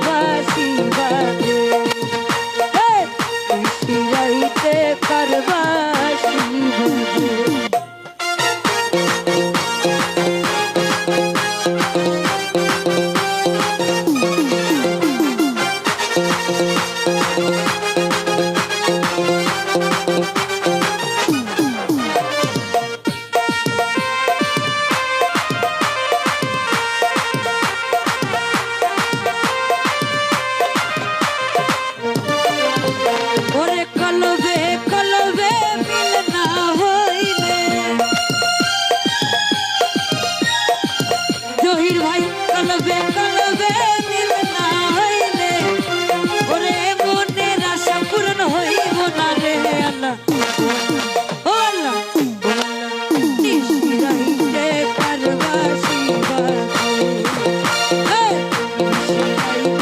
privacy.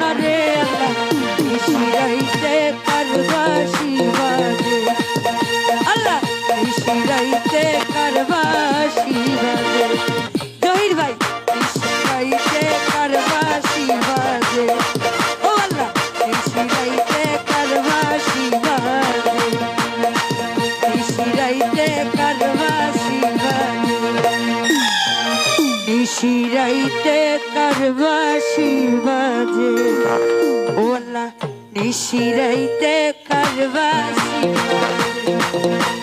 না রে আল্লাহ। নিশিরাইতে কারবাসি বাজে? ওলা নিশিরাইতে কারবাসি বাজে?